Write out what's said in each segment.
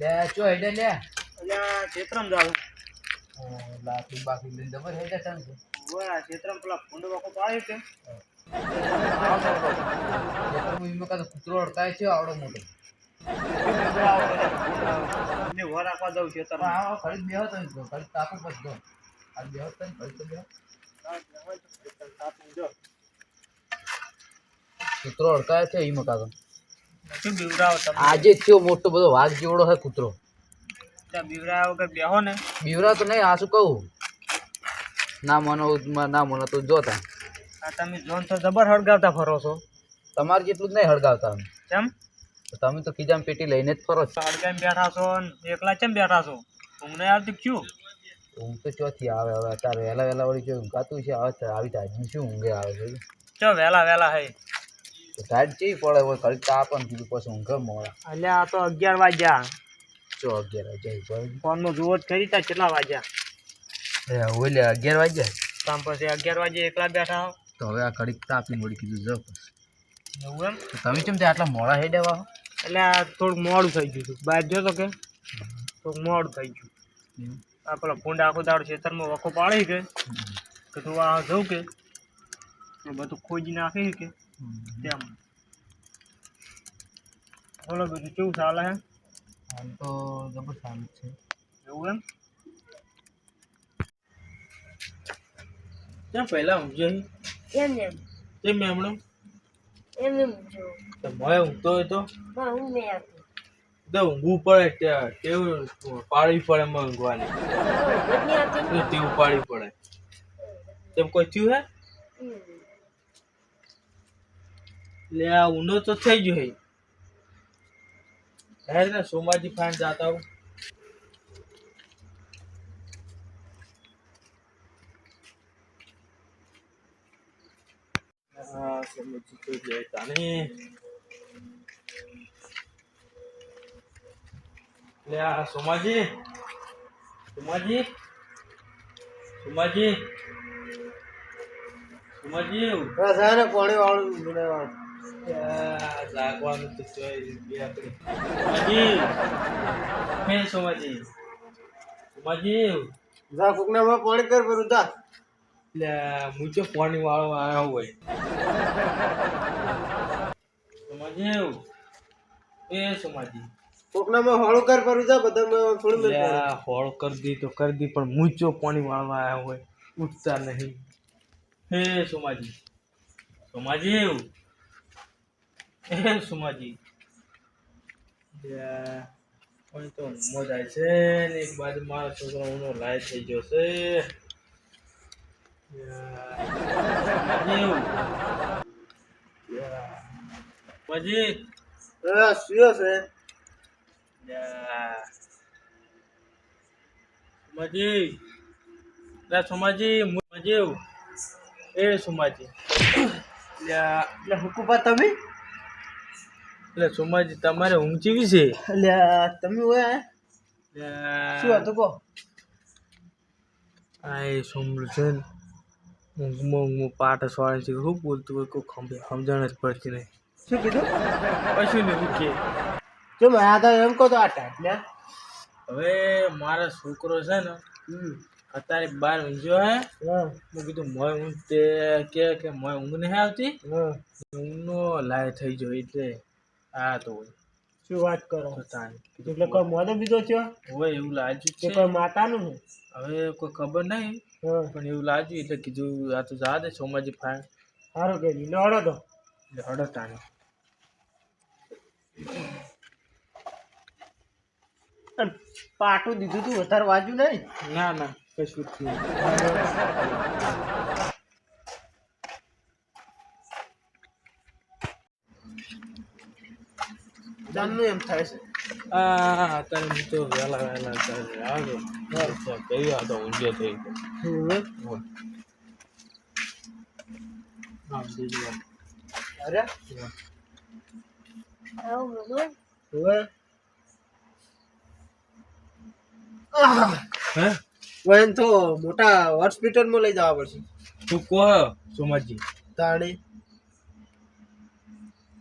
લે ચો હેડે લે. અલ્યા ક્ષેત્રમ જાવ લાકડી બાકી લઈને જબર હેડે ચાલ છે ઓય ક્ષેત્રમ પેલા ફૂંડ વાકો પાડે છે. કાં કૂતરો અડકાય છે આવડો મોટો. ને વર રાખવા દઉં પણ ક્ષેત્રમ હા ખરીદ બેહો તો ખરીદ તાપો પછી જો. આ બેહો તો નહીં, ખરીદ તો બેહો કૂતરો અડકાય છે એમાં કાં તો શું બીવરાવો તમે. આજે થયો મોટો બધો વાઘ જેવડો હે કૂતરો. ત્યાં વગર બેહો ને. બીવરા તો નહીં આ શું કહું? ના મનો ના મનો તો જોતા આ તમે જોન તો જબર હળગાવતા ફરો છો. તમારે જેટલું જ નહીં હળગાવતા અમે. કેમ? તમે તો ખીજામ પેટી લઈને જ ફરો છો. હળગાઈને બેઠા છો ને એકલા કેમ બેઠા છો? ઊંઘ નહીં આવતી ક્યું? ઊંઘ તો ચોથી આવે હવે અત્યારે વહેલા વહેલા વળી જો ઊંઘાતું છે? હવે આવી તાજી શું ઊંઘે આવે છે? ચો વહેલા વહેલા હે. ટાઈટ ચેવી પડે હોય? ઘડી તાપ ને કીધું પછી ઊંઘ મોડા એટલે આ તો અગિયાર વાગ્યા. ચો અગિયાર વાગ્યા ફોનમાં જુઓ જ કરી તા કેટલા વાગ્યા? એ ઓલે અગિયાર વાગ્યા કામ પછી અગિયાર વાગે એકલા બેઠા હો. તો હવે આ કડીક તાપી મળી કીધું જો પછી. એવું એમ? તમે કેમ તે આટલા મોડા હેડ્યા એટલે આ થોડુંક મોડું થઈ ગયું હતું. બહાર જો તો કે? થોડુંક મોડું થઈ ગયું. આ પેલો ફૂંડ આખો દાડો ખેતરમાં વખો પાડી કે? કે તું આ જવું કે? બધું ખોજી નાખી કે? તેમ બોલો બીજું કેવું ચાલે હે આમ તો જબર સારું છે એવું એમ કેમ પહેલા ઊંઘ્યો એમ એમ કેમ મેમણો એમ એમ જો તો મોય ઊંઘતો હોય તો પણ હું નહીં આપું તો ઊંઘવું પડે ત્યાં ટેવ પાડવી પડે એમાં ઊંઘવાની બધી આપી તો ટેવ પાડવી પડે તેમ કોઈ થયું હે એટલે આ ઊંડો તો થઈ ગયો હે. હે ને, સોમાજી ફાન જાતા હું. હા, સોમાજી આ સોમાજી સોમાજી સોમાજી સોમાજી. બસ આ ને, પાણી વાળું. યા, જાગવાનું તો છે જ આપણે. સોમાજી સોમાજી જા કુકનામાં પાણી કર પર ઉતા એટલે હું તો પાણી વાળો આવ્યો હોય સોમાજી એ સોમાજી કોકનામાં હોળું કર પર ઉતા બધા હોળ કર દી તો કર દી પણ મૂંચો પાણી વાળવા આવ્યા હોય. ઉઠતા નહીં. હે સોમાજી. સોમાજી હે સોમાજી યા, તો મોજ આવે છે ને એક બાજુ મારો છોકરો ઊનો લાય થઈ ગયો છે મજી સુયો છે મજી સોમાજી લા સોમાજી એ સોમાજી એટલે હુકુપા તમે એટલે સોમાજી તમારે ઊંઘ ચીવી છે? એટલે તમે હોય શું હતું કહો આ એ સોમલું છે ને ઊંઘમાં ઊંઘમાં પાટ સ્વાળે છે શું બોલતું હોય કોઈ ખંભે સમજણ જ પડતી નહીં. શું કીધું? કશું નહીં ઊંઘે. જો આ તો એમ કહો તો આ ટાટ ને. હવે મારો છોકરો છે ને અત્યારે બાર ઊંઘ્યો હે હા. મેં કીધું મોય ઊંઘ તે કે કે મોય ઊંઘ નહીં આવતી? ઊંઘનો લાય થઈ ગયો એટલે આ તો શું વાત કરો? એટલે કોઈ મોદો બીજો છે હોય એવું લાગ્યું કે છે. કોઈ માતાનું હવે કોઈ ખબર નહીં પણ એવું લાગ્યું એટલે કીધું આ તો જા દે સોમાજી ફાઈન સારું કે લડો તો. એટલે તાને. પાટું દીધું તું વધારે વાંચ્યું નહીં? ના ના કશું જ નહીં. જાનનું એમ થાય છે? આ અત્યારે હું તો વહેલા વહેલા અત્યારે આવે કઈ આ તો ઊંઘ્યો થઈ ગયો અરે? વયન તો મોટા હોસ્પિટલમાં લઈ જવા પડશે. તું કહો સોમાજી. તાણી.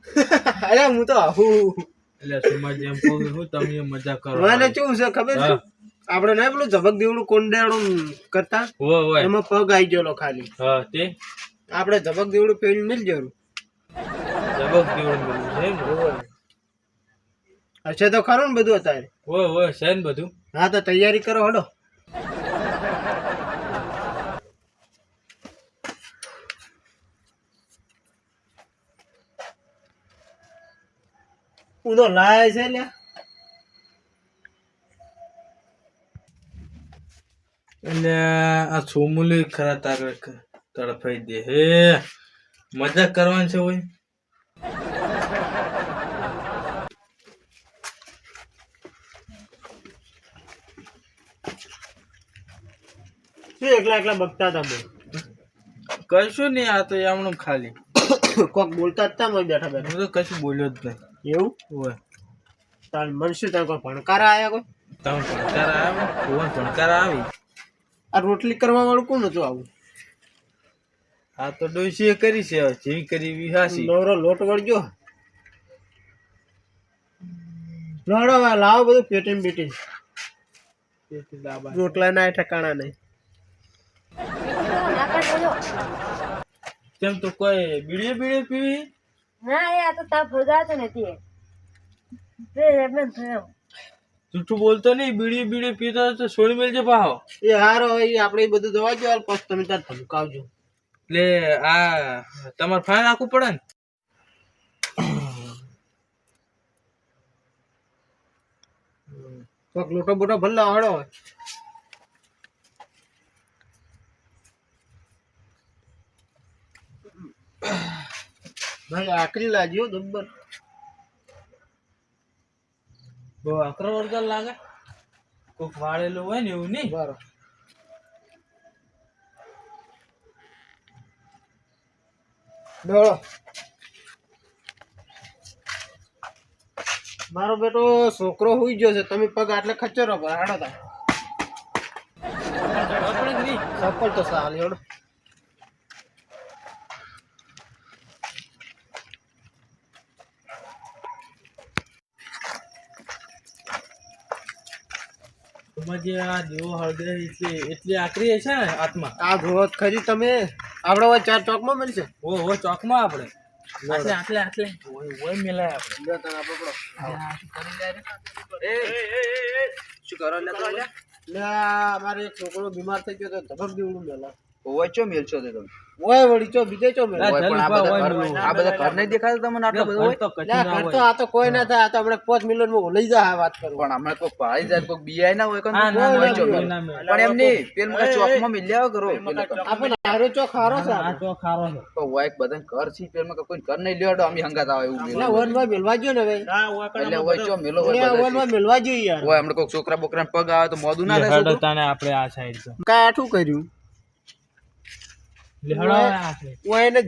અરે હું તો આવું. એટલે સમાજ એમ કહું છું તમે મજા કરો મને શું છે ખબર છે? આપણે ના પેલું ઝબક દેવડું કોંડાળું કરતા? એમાં પગ આવી ગયેલો ખાલી. હા તે? આપણે ઝબક દેવડું પેલું મિલ જરૂર ઝબક દેવડું મિલ છે અચ્છા તો ખરું ને બધું અત્યારે? ઓ ઓ છે ને બધું. હા તો તૈયારી કરો હડો. ઉનો લાય છે લ્યા એટલે આ સુમુલી ખરા તારે તડફાઈ દે હે મજા કરવાની છે હોય શું એકલા એકલા બગતા હતા બોલ કશું નહીં આ તો એમનું ખાલી કોક બોલતા હતા બેઠા બેઠા હું તો કશું બોલ્યો જ નહીં એવું? હોય તાર મનશું તાર કોઈ ભણકારા આયા કોઈ? તમે ભણકાર આવ્યા ભુવન ભણકાર આવી. આ રોટલી કરવા વાળું કોણ હતું આવું? આ તો ડોસીએ કરી છે જેવી કરી વિહાસી હાસી. નવરો લોટ વળજો. લડો લાવો બધું પેટીમ બેટીમ. રોટલા ના ઠકાણા નહીં. કેમ તેમ તો કોઈ બીડીએ બીડીએ પીવી? ના એ આ તો તાપ ભગાતો નથી. જૂઠું બોલતો નહીં બીડી બીડી પીતો તો છોડી મેલજે પાહો. એ હારો એ આપણે એ બધું દવા જો પછી તમે તાર ધમકાવજો એટલે આ તમારે ફાઇન રાખવું પડે ને? કોક લોટો બોટો ભલે હળો ભાઈ આકરી લાગ્યો જબ્બર બહુ આકરો વળગર લાગે. કોક વાળેલું હોય ને એવું નહીં? બરો ડોળો મારો બેટો છોકરો હુઈ ગયો છે. તમે પગ આટલે ખચરો પર હાડો તા. ચપ્પલ તો સાલ હેડો. તમારે જે આ દેવો હળગે એટલી એટલી આકરી છે ને આત્મા? આ જોવો ખરી તમે. આપણે હવે ચાર ચોકમાં મળશે? ઓ હો ચોકમાં આપણે. આટલે આટલે આટલે. ઓય ઓય મેલાય આપણે. લ્યો તને આ એ શું કરો લે તો લે? આ મારે એક છોકરો બીમાર થઈ ગયો તો ધબક દેવડું મેલા. ઓય ચો મેલ છો તે તમે? ઓય વળી ચો બીજે ચો મેલ? ઓય પણ આ બધા ઘર આ બધા ઘર નહીં દેખાતા તમને આટલો બધો હોય? ઘર તો આ તો કોઈ ના થાય આ તો આપણે 5 મિલિયનમાં લઈ જા વાત કરું. પણ હમણાં કોઈ ભાઈ જાય કોઈ બીઆઈ ના હોય કોઈ ના, ચો. પણ એમની પેલ મને ચોકમાં મિલ્યા કરો. આપણે હારો ચો ખારો છે આ ચો ખારો છે. તો ઓય એક બધાને ઘર છે પેલમાં કોઈ ઘર નહીં લેવડો અમે હંગાતા આવે એવું એટલે ઓન વનમાં મેલવા જો ને ભાઈ. એટલે ઓય ચો મેલો હોય ઓન વનમાં મેલવા જોઈએ યાર. ઓય હમણાં કોઈ છોકરા બોકરા પગ આવે તો મોદું ના થાય આપણે આ સાઈડ તો. કાઠું કર્યું. લે હેડો હવે આ side. ઓય એને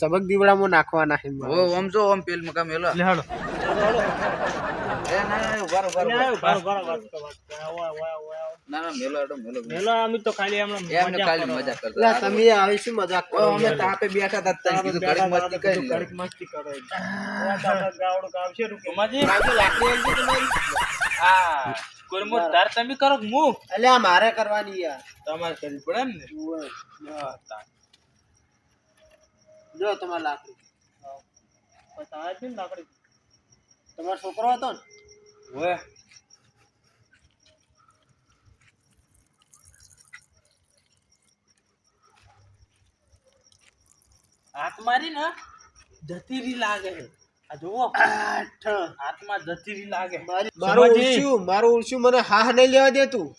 ચમક દીવડામાં નાખવાના છે ઓ આમ જો ઓમ પેલ મકા મેલો લે હેડો એ ના ના ઊભા રહો, ઊભા રહો, ઊભા રહો. ના ના મેલો હેડો મેલો મેલો. મેલો અમે તો ખાલી હમણાં એ અમને ખાલી મજા કરતા. તમે આવી શું મજાક કરો. ઓ, અમે તાપે બેઠા હતા તને કીધું ઘડીક મસ્તી કરી લે. મસ્તી કરો ઉમાજી આ કુરમો તાર તમે કરો કે હું એટલે મારે કરવાની યાર. તમારે કરવી પડે ને હા, તાર. જો તમારે લાકડી? તમારો છોકરો હતો ને? ઓય. હાથ મારી ને જતીરી લાગે છે. આ જુઓ. આઠ. હાથમાં જતીરી લાગે. મારી- મારું ઉડશું મને હા નહીં લેવા દે તું.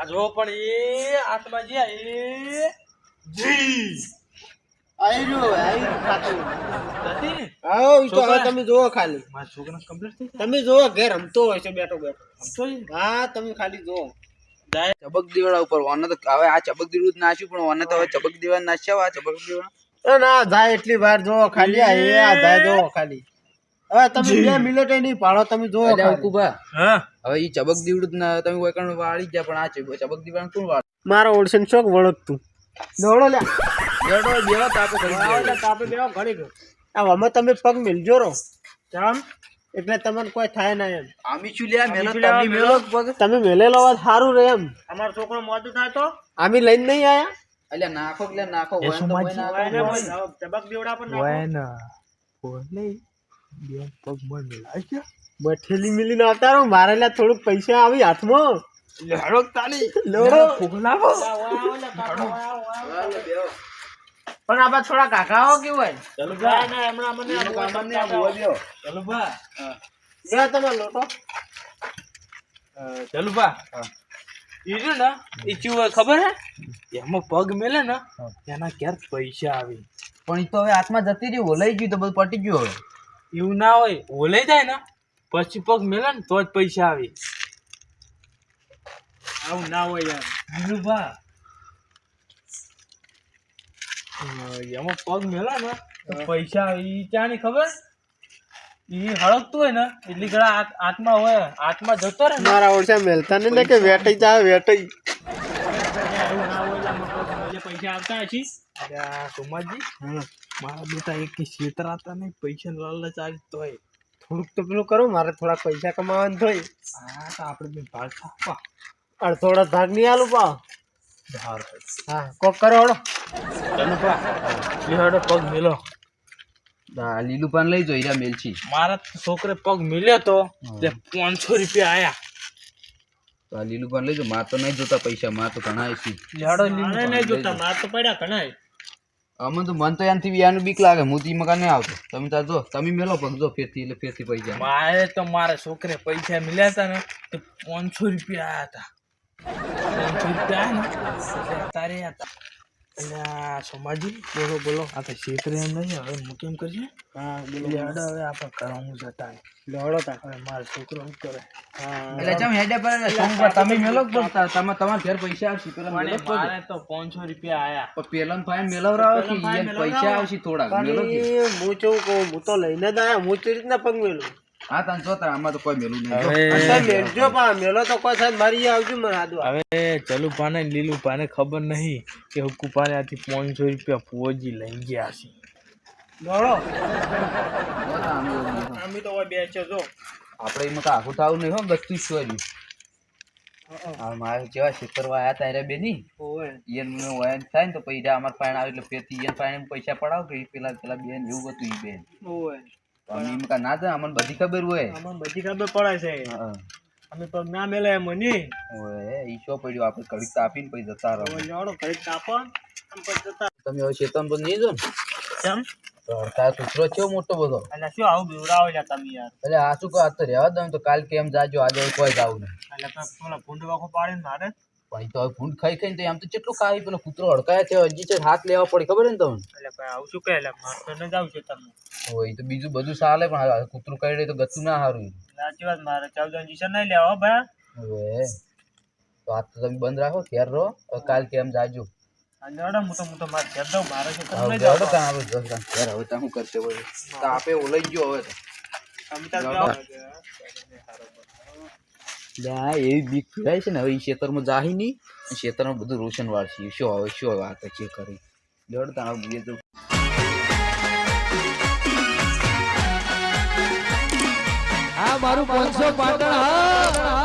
આ જો પણ એ હાથમાં જ્યાં એ જી. આવો તો હવે તમે જોવો ખાલી. છોકરા કમ્પ્લીટ તમે જોવો ઘેર રમતો હોય છે બેઠો બેઠો. ગયા હા તમે ખાલી જોવો ચબક દીવાડા ઉપર ઓને તો હવે આ ચબક દીવડું જ નાખ્યું પણ ઓને તો હવે ચબક દીવા નાખ્યા આ ચબક દીવાડા ના જાય એટલી વાર જોવો ખાલી આ એ આ જાય જોવો ખાલી. હવે તમે બે મિનિટ નહીં પાડો તમે જોવો ખાલી. હવે ઈ ચબક દીવડું તમે કોઈ કણ વાળી જ પણ આ ચબ- ચબક દીવડા કોણ વાળ? મારો ઓળશન શોખ વળગતું. દોડો લે બેડો બેવા તાપે કરી દે તાપે બેવા ઘડી ગયો આ આમાં તમે પગ મિલજો રો કેમ? એટલે તમને કોઈ થાય ના એમ. આમી ચુલ્યા મેલો તમે મેલો પગ. તમે મેલેલો વાત સારું રે એમ. અમાર છોકરો મોટું થાય તો? આમી લઈને નહીં આયા? એટલે નાખો એટલે નાખો હોય તો હોય કોઈ નાખો. ચબક દેવડા પણ વાયના બોલે બે પગ મન મિલાય છે બઠેલી મિલીને આવતા રહો. મારે લા થોડુંક પૈસા આવી હાથમાં. લેડો તાલી. લેવડો. આવો આવો બેહો. પણ આમાં થોડા કાકાઓ કેવું ચાલો હોય બા એનું કામ જ નહીં, આ ભૂવા બેહો. ચાલો બા લે તમે લોટો ચાલો બા ઈ રહ્યું ને ઈ ચેવું ખબર હે? એમાં પગ મેલે ને એના ઘેર પૈસા આવે. પણ ઈ તો હવે હાથમાં જતી રહી ઓલાઈ ગયું તો બધું પટી ગયું હવે. એવું ના હોય ઓલાઈ જાય ને પછી પગ મેલે ને તો જ પૈસા આવે. આવું ના હોય યાર. બીજું અ, એમાં પગ મેલા ને પૈસા ઈ ચાની ખબર? ઈ હળકતું હોય ને એટલી ઘણા આત્મા હોય. આત્મા જતો રહે મારા ઓળસે મેલતા નહીં ને કે વેટઈ જા વેટઈ. પૈસા આવતા હશી સોમાજી મારા બેટા એક ક્ષેત્ર હતા ને પૈસા લાલચ આવી તોય. થોડુંક તો પેલું કરો મારે થોડા પૈસા કમાવાનું થોય હા તો આપણે ભાગ ખાવા અડધોડા ભાગ નહીં આલું પા હા કોક કરો ચાલો પા પગ મેલો. લીલું પાન લઈ જો હીરા મેલછી મારા છોકરે પગ મિલ્યો તો પાંચસો રૂપિયા આયા. તો આ લીલું પાન લઈ જો માર તો નહીં જોતા પૈસા માર તો ઘણા છે. લેવાડો મારે નહીં જોતા માર તો પડ્યા ઘણા અમને તો મન તો એનાથી વ્યાનું બીક લાગે હું તી મકાન નહીં આવતો. તમે તાર જો તમે મેલો પગ જો ફેરથી એટલે ફેરથી પૈસા. મારે તો મારા છોકરે પૈસા મિલ્યા હતા ને તો પાંચસો રૂપિયા આયા હતા એટલે તારે હતા સોમાજી બોલો બોલો આ તો ક્ષેત્ર એમ નહીં હવે હું કેમ કરશે હા લેવાડો હવે આપણે કરવાનું જતા લેવડો તા હવે મારો છોકરો શું કરે એટલે ચમ હેડે પર તમે મેલો કે પણ તા- તમારે તમારા ઘેર પૈસા આવશે પેલા. મારે તો પાંચસો રૂપિયા આયા. પેલા ફાઈન મેલવરાવો કે પૈસા આવશે કે? હું કેવું કહું હું તો લઈને જ આયા હું રીતના પગ મેલું. હા તને જોતા આમાં તો કોઈ મેલું નહીં. જો. મેલજો પા મેલો તો કોઈ સાહેબ મારી આવજો મને હાદવા હવે ચલુ પાને લીલું પાને ખબર નહીં કે હુકુ પાને આથી પાંચસો રૂપિયા પોજી લઈ ગયા છે. દોડો. અમે તો બે છે જો. આપણે એમાં આખું થાવું નહીં હો ગતું જ હા મારે જેવા ખેતરવા આયા હતા એરા બેની? ઈયન મને વાયન થાય ને તો પૈસા અમાર પાણ આવે એટલે પેથી એન પાણ પૈસા પડાવ કે પેલા પેલા બેન એવું હતું એ બેન. અમે એમ કાંઈ ના જા અમને બધી ખબર હોય. અમને બધી ખબર પડે છે. અમે પગ ના મેલે એમ નહીં ઓય ઈ પડ્યો આપણે કડીક તાપીને પછી જતા રહો. ઓય લેવડો ઘરે તાપો આમ પછી જતા તમે હવે ચેતન તો નહીં જો ને કેમ કૂતરો છે મોટો બધો. એટલે શું આવું બીવડાવો લ્યા તમે યાર. એટલે આ શું કહો આ તો રહેવા દઉં તો કાલ કેમ જાજો આજે કોઈ જાવું નહીં. એટલે પેલા ભૂંડ વાખો પાડીને મારે. પણ તો હવે ભૂંડ ખાઈ ખાઈને તો આમ તો કેટલું ખાઈ પેલો કૂતરો અડકાયા છે હજી છે હાથ લેવા પડે ખબર ને તમને? એટલે ભાઈ આવું શું કહે? એટલે મારે તો ન જાવ છે તમને. હોય તો બીજું બધું ચાલે પણ આ કઈ કાઢે તો ગતું ના સારું સાચી વાત મારે ચૌદ ઇન્જેક્શન નહીં લેવા હો ભાઈ. હવે તો આ તો તમે બંધ રાખો ઘેર રહો. કાલ કેમ જાજો. લેવડો હું તો હું તો મારે ઘેર દઉં મારે છે તમે જાવ તાણ આપણે જતા ઘેર હવે તાણ શું કરશે વળી? તો આપે ઓલઈ ગયો હવે તો. તમે તાર જાઓ. આ એવી બીક ફેરાય છે ને, હવે એ ખેતરમાં જાહી નહીં ખેતરમાં બધું રોશન વાળશે. શું હવે શું વાત છે કરી લેવડ તાણ બીજે તો આ મારું પાંચસો પાટણ હા